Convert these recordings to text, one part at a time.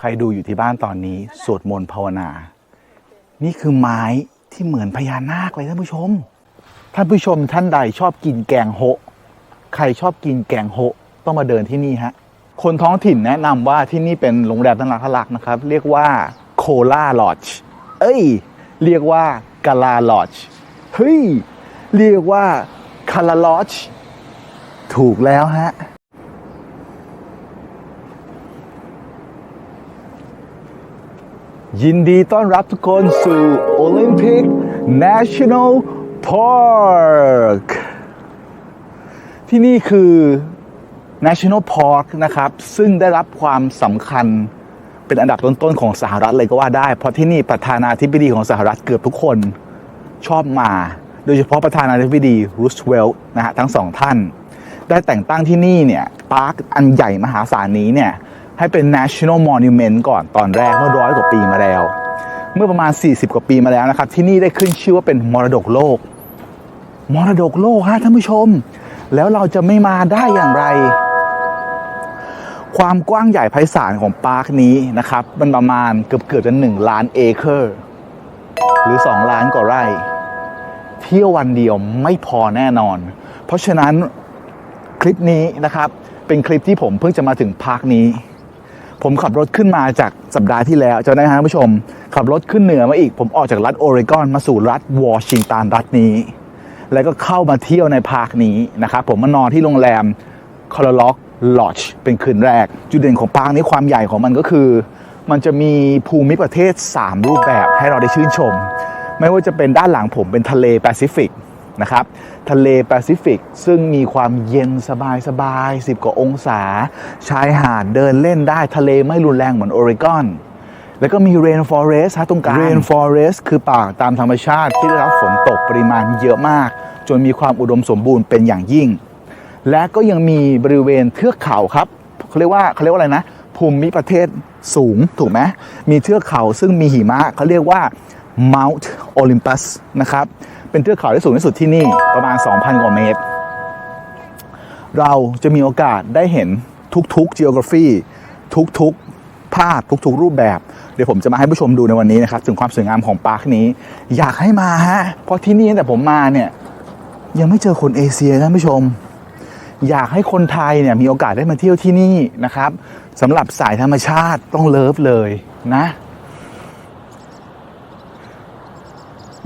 ใครดูอยู่ที่บ้านตอนนี้สวดมนต์ภาวนา นี่คือไม้ที่เหมือนพญานาคเลยท่านผู้ชม ท่านผู้ชมท่านใดชอบกินแกงโฮะ ใครชอบกินแกงโฮะต้องมาเดินที่นี่ฮะ คนท้องถิ่นแนะนำว่าที่นี่เป็นโรงแรมตั้งรักลักนะครับ เรียกว่าโคลาลอดจ์เอ้ย เรียกว่ากาลาลอดจ์เฮ้ย เรียกว่าคาลาลอดจ์ถูกแล้วฮะยินดีต้อนรับทุกคนสู่ Olympic National Park ที่นี่คือ National Park นะครับ ซึ่งได้รับความสำคัญเป็นอันดับต้นๆของสหรัฐเลยก็ว่าได้ เพราะที่นี่ประธานาธิบดีของสหรัฐเกือบทุกคนชอบมา โดยเฉพาะประธานาธิบดีรูสเวลต์นะฮะทั้งสองท่าน ได้แต่งตั้งที่นี่เนี่ยปาร์คอันใหญ่มหาศาลนี้เนี่ยให้เป็น national monument ก่อนตอนแรกเมื่อร้อยกว่าปีมาแล้ว เมื่อประมาณ 40 กว่าปีมาแล้วนะครับ ที่นี่ได้ขึ้นชื่อว่าเป็นมรดกโลก มรดกโลกฮะท่านผู้ชม แล้วเราจะไม่มาได้อย่างไร ความกว้างใหญ่ไพศาลของปาร์คนี้นะครับ มันประมาณเกือบเกือบจะหนึ่งล้านเอเคอร์ หรือ 2 ล้านกว่าไร่ เที่ยววันเดียวไม่พอแน่นอน เพราะฉะนั้นคลิปนี้นะครับ เป็นคลิปที่ผมเพิ่งจะมาถึงพาร์คนี้ ผมขับรถขึ้นมาจากสัปดาห์ที่แล้วจะได้ฮะท่านผู้ชม ขับรถขึ้นเหนือมาอีก ผมออกจากรัฐโอเรกอนมาสู่รัฐวอชิงตันรัฐนี้ แล้วก็เข้ามาเที่ยวในพาร์คนี้นะครับผมมานอนที่โรงแรมคอร์ล็อกลอ g เป็นคืนแรก จุดเด่นของพาร์คนี้ความใหญ่ของมันก็คือ มันจะมีภูมิประเทศ 3 รูปแบบให้เราได้ชื่นชม ไม่ว่าจะเป็นด้านหลังผมเป็นทะเลแปซิฟิกนะครับทะเลแปซิฟิกซึ่งมีความเย็นสบายสบาย10 กว่าองศา ชายหาดเดินเล่นได้ทะเลไม่รุนแรงเหมือนโอเรกอน แล้วก็มี rainforest ฮะตรงกลาง rainforest คือป่าตามธรรมชาติที่ได้รับฝนตกปริมาณเยอะมาก จนมีความอุดมสมบูรณ์เป็นอย่างยิ่ง และก็ยังมีบริเวณเทือกเขาครับเขาเรียกว่าเขาเรียกว่าอะไรนะ ภูมิประเทศสูงถูกไหมมีเทือกเขาซึ่งมีหิมะเขาเรียกว่า Mount Olympus นะครับ เป็นเทือกเขาที่สูงที่สุดที่นี่ประมาณ 2,000 กว่าเมตร เราจะมีโอกาสได้เห็นทุกๆ geography ทุกๆ ภาพทุกๆ รูปแบบ เดี๋ยวผมจะมาให้ผู้ชมดูในวันนี้นะครับถึงความสวยงามของปาร์คนี้ อยากให้มาฮะเพราะที่นี่ตั้งแต่ผมมาเนี่ยยังไม่เจอคนเอเชียท่านผู้ชม อยากให้คนไทยเนี่ยมีโอกาสได้มาเที่ยวที่นี่นะครับสำหรับสายธรรมชาติต้องเลิฟเลยนะ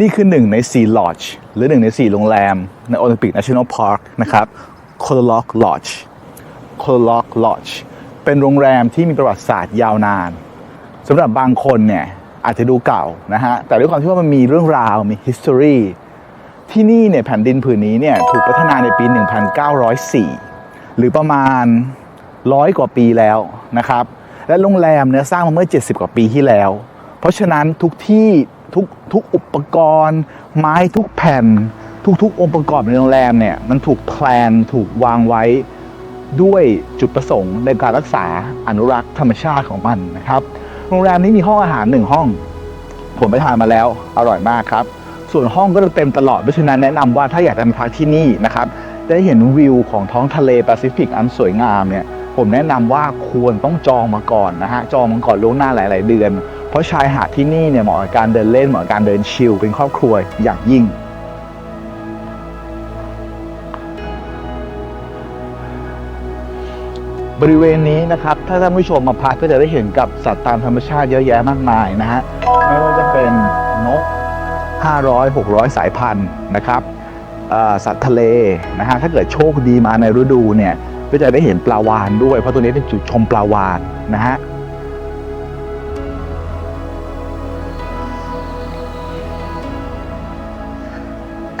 นี่คือหนึ่งในสี่ลอ g หรือหนึ่งในสี่โรงแรม ในโอลิมปิก National Park นะครับ c o l l o c Lodge c o l l o c Lodge เป็นโรงแรมที่มีประวัติศาสตร์ยาวนาน สำหรับบางคนเนี่ยอาจจะดูเก่านะฮะแต่ด้วยความที่ว่ามันมีเรื่องราวมี history ที่นี่เนี่ยแผ่นดินผืนนี้เนี่ยถูกพัฒนาในปี 1904 หรือประมาณร้อยกว่าปีแล้วนะครับ และโรงแรมเนี่ยสร้างมาเมื่อ 70 กว่าปีที่แล้ว เพราะฉะนั้นทุกที่ทุกทุกอุปกรณ์ ไม้ทุกแผ่น ทุกๆ องค์ประกอบในโรงแรมเนี่ยมันถูกแพลนถูกวางไว้ด้วยจุดประสงค์ในการรักษาอนุรักษ์ธรรมชาติของมันนะครับ โรงแรมนี้มีห้องอาหารหนึ่งห้อง ผมไปทานมาแล้ว อร่อยมากครับ ส่วนห้องก็จะเต็มตลอด เพราะฉะนั้นแนะนำว่าถ้าอยากจะมาพักที่นี่นะครับ ได้เห็นวิวของท้องทะเลแปซิฟิกอันสวยงามเนี่ย ผมแนะนำว่าควรต้องจองมาก่อนนะฮะ จองมาก่อนล่วงหน้าหลาย ๆ เดือน เพราะชายหาดที่นี่เนี่ยเหมาะกับการเดินเล่น เหมาะกับการเดินชิล เป็นครอบครัวอย่างยิ่ง บริเวณนี้นะครับ ถ้าท่านผู้ชมมาพักก็จะได้เห็นกับสัตว์ตามธรรมชาติเยอะแยะมากมายนะฮะไม่ว่าจะเป็นนก 500 600 สายพันธุ์นะครับสัตว์ทะเลนะฮะถ้าเกิดโชคดีมาในฤดูเนี่ยก็จะได้เห็นปลาวานด้วย เพราะตัวนี้เป็นจุดชมปลาวานนะฮะ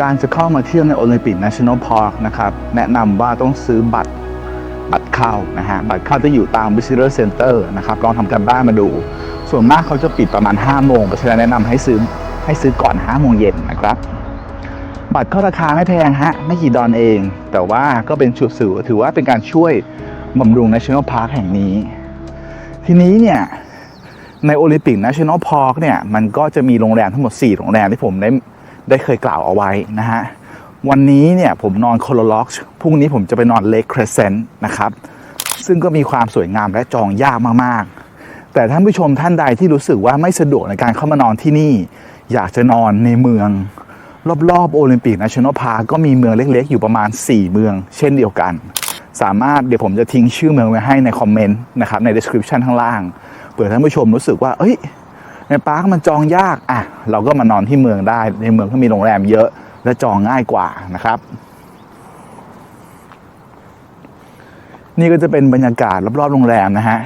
การจะเข้ามาเที่ยวในโอลิมปิก National Park นะครับ แนะนำว่าต้องซื้อบัตร บัตรเข้านะฮะบัตรเข้าจะอยู่ตาม Visitor Center นะครับลองทำกันบ้านมาดู ส่วนมากเขาจะปิดประมาณ 5 โมงเพราะฉะนั้นแนะนำให้ซื้อให้ซื้อก่อน 5 โมงเย็นนะครับ บัตรก็ราคาไม่แพงฮะไม่กี่ดอนเอง แต่ว่าก็เป็นชุดสื่อถือว่าเป็นการช่วยบำรุง National Park แห่งนี้ ทีนี้เนี่ยในโอลิมปิก National Park เนี่ยมันก็จะมีโรงแรมทั้งหมด 4 โรงแรมที่ผมได้ได้เคยกล่าวเอาไว้นะฮะ วันนี้เนี่ยผมนอนโคโลล็อกพรุ่งนี้ผมจะไปนอนเล k เครเซนต์นะครับ ซึ่งก็มีความสวยงามและจองยากมากๆ แต่ท่านผู้ชมท่านใดที่รู้สึกว่าไม่สะดวกในการเข้ามานอนที่นี่ อยากจะนอนในเมือง รอบๆโอลิมปิก National Park ก็มีเมืองเล็กๆ อยู่ประมาณ 4 เมือง เช่นเดียวกัน สามารถเดี๋ยวผมจะทิ้งชื่อเมืองไว้ให้ในคอมเมนต์นะครับใน description ข้างล่างเผื่อท่านผู้ชมรู้สึกว่า เอ้ยในปาร์คมันจองยากอะเราก็มานอนที่เมืองได้ในเมืองก็มีโรงแรมเยอะ และจองง่ายกว่านะครับ นี่ก็จะเป็นบรรยากาศรอบๆโรงแรมนะฮะ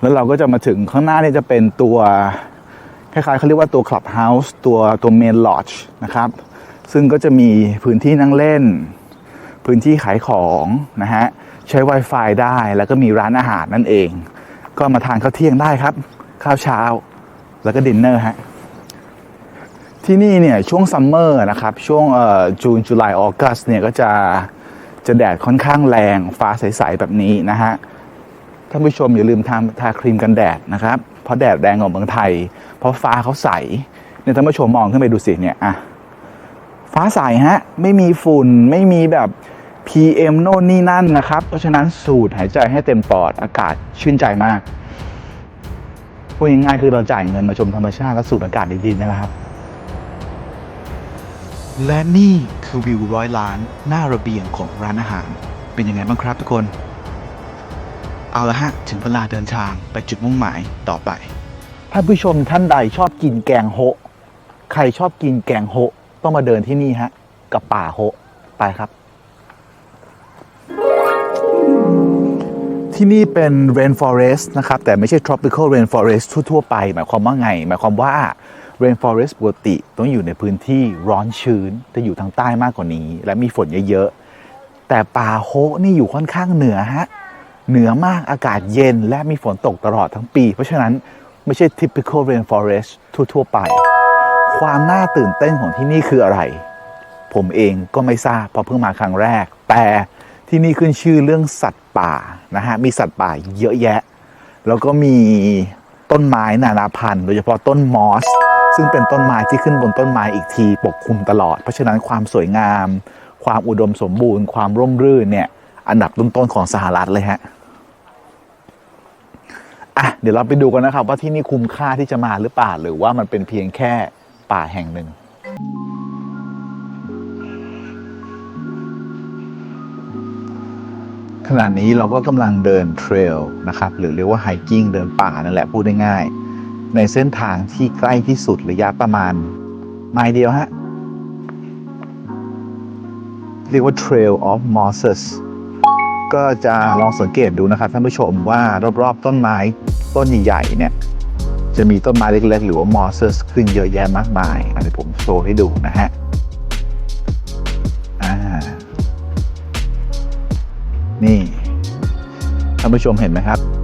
แล้วเราก็จะมาถึงข้างหน้านี่จะเป็นตัวคล้ายๆเขาเรียกว่าตัว Clubhouse ตัวตัว Main Lodge นะครับ ซึ่งก็จะมีพื้นที่นั่งเล่น พื้นที่ขายของนะฮะ ใช้ Wi-Fi ได้แล้วก็มีร้านอาหารนั่นเอง ก็มาทานข้าวเที่ยงได้ครับ ข้าวเช้าแล้วก็ดินเนอร์ฮะ ที่นี่เนี่ยช่วงซัมเมอร์นะครับช่วงเอ่อจูนจุลายออกัสเนี่ยก็จะจะแดดค่อนข้างแรงฟ้าใสๆแบบนี้นะฮะท่านผู้ชมอย่าลืมทาทาครีมกันแดดนะครับเพราะแดดแรงกว่าเมืองไทย เพราะฟ้าเขาใสเนี่ยท่านผู้ชมมองขึ้นไปดูสิเนี่ยอะฟ้าใสฮะไม่มีฝุ่นไม่มีแบบ PM โน่นนี่นั่นนะครับ เพราะฉะนั้นสูดหายใจให้เต็มปอดอากาศชื่นใจมากพูดง่ายๆคือเราจ่ายเงินมาชมธรรมชาติและสูดอากาศดีๆนะครับ และนี่คือวิวร้อยล้านหน้าระเบียงของร้านอาหาร เป็นยังไงบ้างครับทุกคน เอาละฮะ ถึงเวลาเดินทางไปจุดมุ่งหมายต่อไป ท่านผู้ชมท่านใดชอบกินแกงโฮะ ใครชอบกินแกงโฮะ ต้องมาเดินที่นี่ฮะ กับป่าโฮะ ไปครับ ที่นี่เป็น rainforest นะครับ แต่ไม่ใช่ tropical rainforest ทั่วๆไป หมายความว่าไง หมายความว่า rainforest ปกติต้องอยู่ในพื้นที่ร้อนชื้นจะอยู่ทางใต้มากกว่านี้ และมีฝนเยอะๆ แต่ป่าโฮนี่อยู่ค่อนข้างเหนือฮะ เหนือมากอากาศเย็นและมีฝนตกตลอดทั้งปี เพราะฉะนั้นไม่ใช่ typical rainforest ทั่วๆไป ความน่าตื่นเต้นของที่นี่คืออะไร ผมเองก็ไม่ทราบเพราะเพิ่งมาครั้งแรก แต่ที่นี่ขึ้นชื่อเรื่องสัตว์ป่านะฮะ มีสัตว์ป่าเยอะแยะ แล้วก็มีต้นไม้นานาพันธุ์ โดยเฉพาะต้นมอส ซึ่งเป็นต้นไม้ที่ขึ้นบนต้นไม้อีกทีปกคลุมตลอด เพราะฉะนั้นความสวยงาม ความอุดมสมบูรณ์ ความร่มรื่นเนี่ยอันดับต้นๆของสหรัฐเลยฮะอะเดี๋ยวเราไปดูกันนะครับ ว่าที่นี่คุ้มค่าที่จะมาหรือเปล่าหรือว่ามันเป็นเพียงแค่ป่าแห่งหนึ่งขณะนี้เราก็กำลังเดินเทรลนะครับหรือเรียกว่าไฮกิ้งเดินป่านั่นแหละพูดได้ง่าย ในเส้นทางที่ใกล้ที่สุดระยะประมาณ ไมล์เดียวฮะ เรียกว่า Trail of Mosses ก็จะลองสังเกตดูนะครับท่านผู้ชมว่ารอบๆต้นไม้ต้นใหญ่ๆเนี่ย จะมีต้นไม้เล็กๆ หรือว่า mosses ขึ้นเยอะแยะมากมายอันนี้ผมโชว์ให้ดูนะฮะนี่ท่านผู้ชมเห็นไหมครับ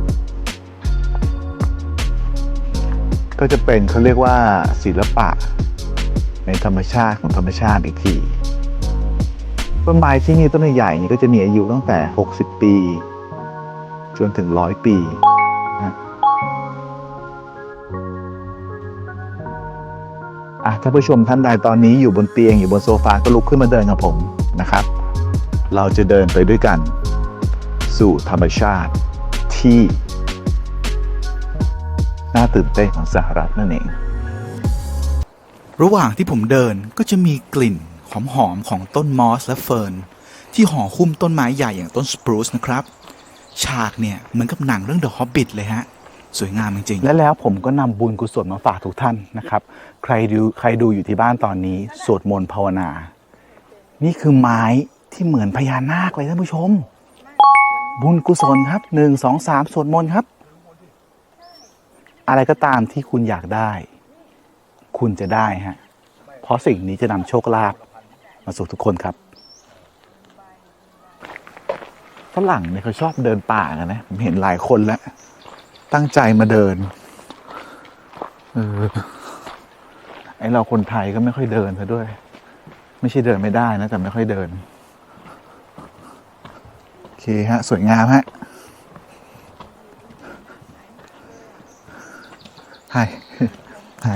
ก็จะเป็นเขาเรียกว่าศิลปะ ในธรรมชาติของธรรมชาติอีกทีต้นไม้ที่นี่ต้นใหญ่นี่ก็จะมีอายุตั้งแต่ 60 ปี จนถึง100ปีนะอะถ้าผู้ชมท่านใดตอนนี้อยู่บนเตียงอยู่บนโซฟาก็ลุกขึ้นมาเดินกับผมนะครับ เราจะเดินไปด้วยกัน สู่ธรรมชาติที่ น่าตื่นเต้นของสหรัฐนั่นเอง ระหว่างที่ผมเดินก็จะมีกลิ่นหอมๆของต้นมอสและเฟิร์นที่ห่อหุ้มต้นไม้ใหญ่อย่างต้นสปรูซนะครับ ฉากเนี่ยเหมือนกับหนังเรื่อง The Hobbit เลยฮะสวยงามจริงๆ และแล้วผมก็นำบุญกุศลมาฝากทุกท่านนะครับ ใครดูใครดูอยู่ที่บ้านตอนนี้ สวดมนต์ภาวนา นี่คือไม้ที่เหมือนพญานาคเลยท่านผู้ชม บุญกุศลครับหนึ่งสองสามสวดมนต์ครับ อะไรก็ตามที่คุณอยากได้ คุณจะได้ฮะ เพราะสิ่งนี้จะนำโชคลาภมาสู่ทุกคนครับฝรั่งเนี่ยเขาชอบเดินป่ากันนะผมเห็นหลายคนแล้ว ตั้งใจมาเดินเออไอเราคนไทยก็ไม่ค่อยเดินซะด้วย ไม่ใช่เดินไม่ได้นะ แต่ไม่ค่อยเดิน โอเคฮะ สวยงามฮะ ไฮไฮ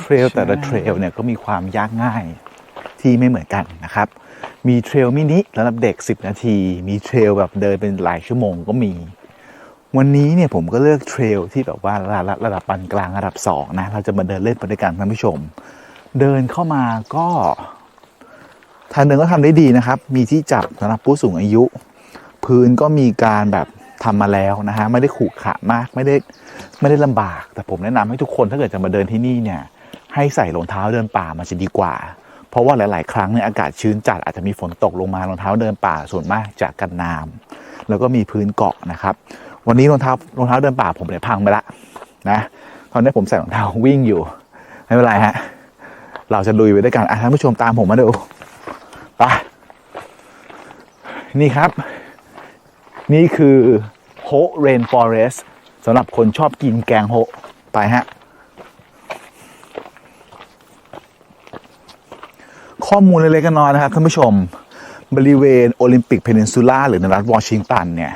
เทรลแต่ละเทรลเนี่ยก็มีความยากง่ายที่ไม่เหมือนกันนะครับ มีเทรลมินิสำหรับเด็ก 10 นาที มีเทรลแบบเดินเป็นหลายชั่วโมงก็มี วันนี้เนี่ยผมก็เลือกเทรลที่แบบว่าระดับระดับปานกลางระดับ2นะ เราจะมาเดินเล่นไปด้วยกันท่านผู้ชม เดินเข้ามาก็ทางเดินก็ทำได้ดีนะครับ มีที่จับสำหรับผู้สูงอายุ พื้นก็มีการแบบทำมาแล้วนะฮะไม่ได้ขรุขะมากไม่ได้ไม่ได้ลำบาก แต่ผมแนะนำให้ทุกคนถ้าเกิดจะมาเดินที่นี่เนี่ยให้ใส่รองเท้าเดินป่ามันจะดีกว่า เพราะว่าหลาย ๆ ครั้งเนี่ยอากาศชื้นจัดอาจจะมีฝนตกลงมารองเท้าเดินป่าส่วนมากจะกันน้ำแล้วก็มีพื้นเกาะนะครับ วันนี้รองเท้ารองเท้าเดินป่าผมเนี่ยพังไปละนะตอนนี้ผมใส่รองเท้าวิ่งอยู่ไม่เป็นไรฮะเราจะลุยไปด้วยกันอะท่านผู้ชมตามผมมาดูไปนี่ครับ นี่คือโฮเรนฟอเรสสำหรับคนชอบกินแกงโฮไปฮะ ข้อมูลเล็กๆน้อยนะครับท่านผู้ชม บริเวณโอลิมปิกเพนินซูล่าหรือในรัฐวอชิงตันเนี่ย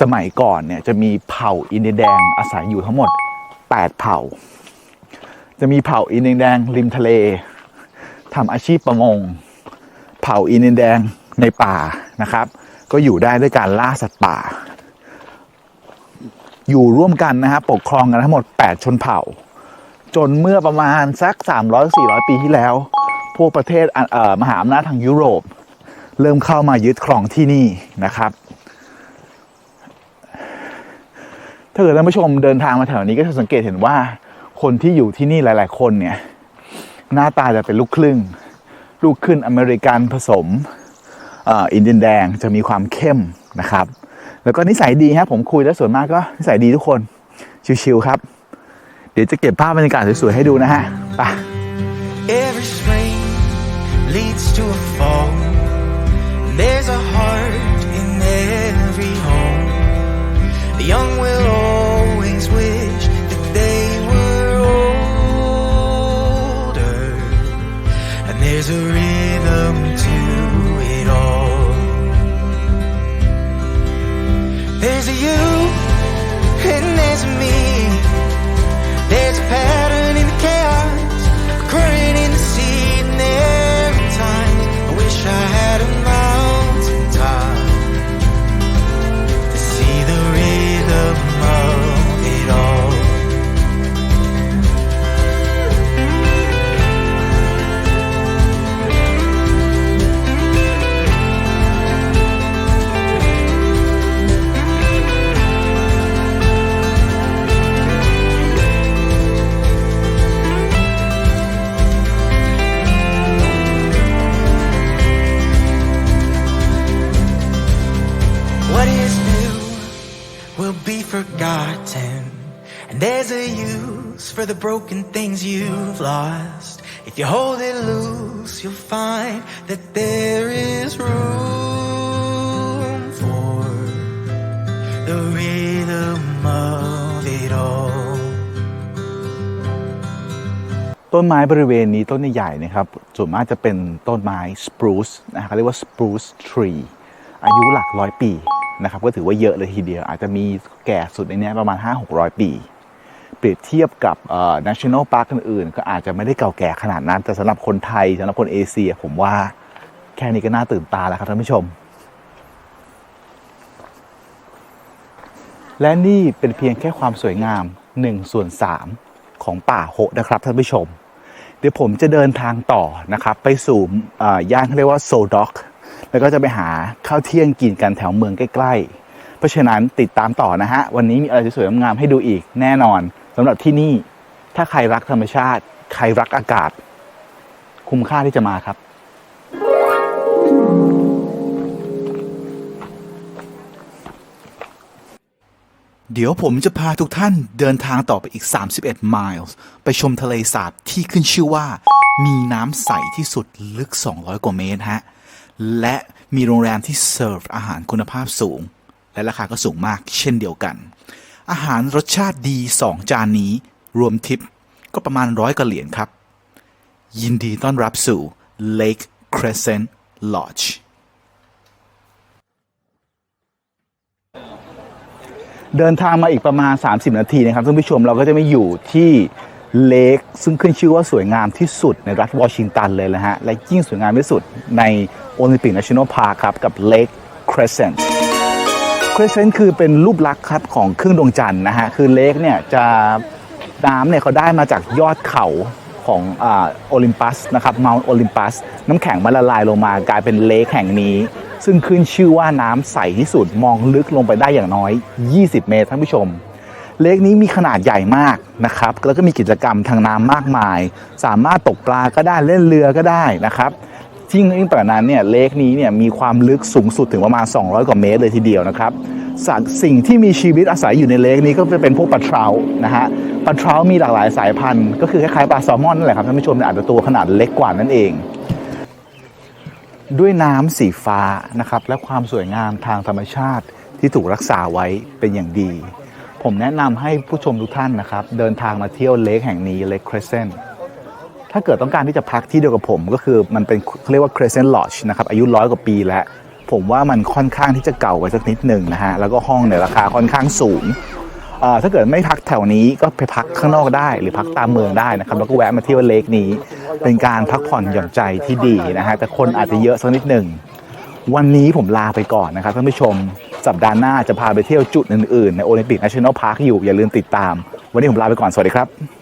สมัยก่อนเนี่ยจะมีเผ่าอินเดียแดงอาศัยอยู่ทั้งหมด 8 เผ่า จะมีเผ่าอินเดียแดงริมทะเลทำอาชีพประมง เผ่าอินเดียแดงในป่านะครับ ก็อยู่ได้ด้วยการล่าสัตว์ป่า อยู่ร่วมกันนะครับปกครองกันทั้งหมด 8 ชนเผ่า จนเมื่อประมาณสัก 300-400 ปีที่แล้ว พวกประเทศเมหาอำนาจทางยุโรป เริ่มเข้ามายึดครองที่นี่นะครับ ถ้าเกิดท่านผู้ชมเดินทางมาแถวนี้ก็จะสังเกตเห็นว่าคนที่อยู่ที่นี่หลาย ๆ คนเนี่ย หน้าตาจะเป็นลูกครึ่ง ลูกครึ่งอเมริกันผสม อ่ออินเดียนแดงจะมีความเข้มนะครับ แล้วก็นิสัยดีครับผมคุยแล้วส่วนมากก็นิสัยดีทุกคนชิวๆครับ เดี๋ยวจะเก็บภาพบรรยากาศสวยๆให้ดูนะฮะไป Every spring leads to a fall. Broken things you've lost. If you hold it loose, you'll find that there is room for the rhythm of it all. ต้นไม้บริเวณนี้ต้นใหญ่ๆนะครับ ส่วนมากจะเป็นต้นไม้สปรูซนะเขาเรียกว่าสปรูซทรีอายุหลักร้อยปีนะครับ ก็ถือว่าเยอะเลยทีเดียว อาจจะมีแก่สุดในนี้ประมาณ 5-600 ปี เปรียบเทียบกับ national park อื่นๆ ก็อาจจะไม่ได้เก่าแก่ขนาดนั้น แต่สำหรับคนไทยสำหรับคนเอเชีย ผมว่าแค่นี้ก็น่าตื่นตาแล้วครับท่านผู้ชม และนี่เป็นเพียงแค่ความสวยงาม 1 ส่วน 3 ของป่าโฮะนะครับท่านผู้ชม เดี๋ยวผมจะเดินทางต่อนะครับ ไปสู่ย่านเขาเรียกว่าโซด็อกแล้วก็จะไปหาข้าวเที่ยงกินกันแถวเมืองใกล้ๆ เพราะฉะนั้นติดตามต่อนะฮะ วันนี้มีอะไรสวยๆงามให้ดูอีกแน่นอน สำหรับที่นี่ถ้าใครรักธรรมชาติ ใครรักอากาศ คุ้มค่าที่จะมาครับ เดี๋ยวผมจะพาทุกท่านเดินทางต่อไปอีก 31 ไมล์ไปชมทะเลสาบที่ขึ้นชื่อว่า มีน้ำใสที่สุดลึก 200 กว่าเมตรฮะ และมีโรงแรมที่เสิร์ฟอาหารคุณภาพสูง และราคาก็สูงมากเช่นเดียวกัน อาหารรสชาติดี 2 จานนี้ รวมทิปก็ประมาณร้อยกว่าเหรียญครับ ยินดีต้อนรับสู่ Lake Crescent Lodge เดินทางมาอีกประมาณ 30 นาทีนะครับท่านผู้ชมเราก็จะไม่อยู่ที่เลคซึ่งขึ้นชื่อว่าสวยงามที่สุดในรัฐวอชิงตันเลยนะฮะ และยิ่งสวยงามที่สุดในโอลิมปิก National Park ครับ กับ Lake Crescent Crescent คือเป็นรูปลักษณ์ครับของเครื่องดวงจันทร์นะฮะคือเลคเนี่ยจะน้ำเนี่ยเขาได้มาจากยอดเขาของโอลิมปัสนะครับเม t โอลิมปัสน้ำแข็งมันละลายลงมากลายเป็นเลคแห่งนี้ ซึ่งขึ้นชื่อว่าน้ำใสที่สุดมองลึกลงไปได้อย่างน้อย 20 เมตรท่านผู้ชม เลคนี้มีขนาดใหญ่มากนะครับแล้วก็มีกิจกรรมทางน้ำมากมาย สามารถตกปลาก็ได้เล่นเรือก็ได้นะครับ ยิ่งยิ่งกว่นั้นเนี่ยเลคนี้เนี่ยมีความลึกสูงสุดถึงประมาณ 200 กว่าเมตรเลยทีเดียวนะครับสัตว์สิ่งที่มีชีวิตอาศัยอยู่ในเลคนี้ก็จะเป็นพวกปลาเทรานะฮะปลาเทรามีหลากหลายสายพันธุ์ ก็คือคล้ายๆปลาแซลมอนนั่นแหละครับท่านผู้ชมอาจจะตัวขนาดเล็กกว่านั่นเอง ด้วยน้ำสีฟ้านะครับและความสวยงามทางธรรมชาติที่ถูกรักษาไว้เป็นอย่างดี ผมแนะนำให้ผู้ชมทุกท่านนะครับ เดินทางมาเที่ยวเลคแห่งนี้เลคครเซน ถ้าเกิดต้องการที่จะพักที่เดียวกับผม ก็คือมันเป็นเขาเรียกว่า Crescent Lodge นะครับอายุร้อยกว่าปีแล้ว ผมว่ามันค่อนข้างที่จะเก่าไปสักนิดหนึ่งนะฮะแล้วก็ห้องเนี่ยราคาค่อนข้างสูงอ่อถ้าเกิดไม่พักแถวนี้ก็ไปพักข้างนอกได้ หรือพักตามเมืองได้นะครับแล้วก็แวะมาเที่ยวเลคนี้ เป็นการพักผ่อนหย่อนใจที่ดีนะฮะแต่คนอาจจะเยอะสักนิดหนึ่งวันนี้ผมลาไปก่อนนะครับท่านผู้ชมสัปดาห์หน้าจะพาไปเที่ยวจุดอื่นๆในโอลิมปิก National Park อยู่อย่าลืมติดตาม วันนี้ผมลาไปก่อนสวัสดีครับ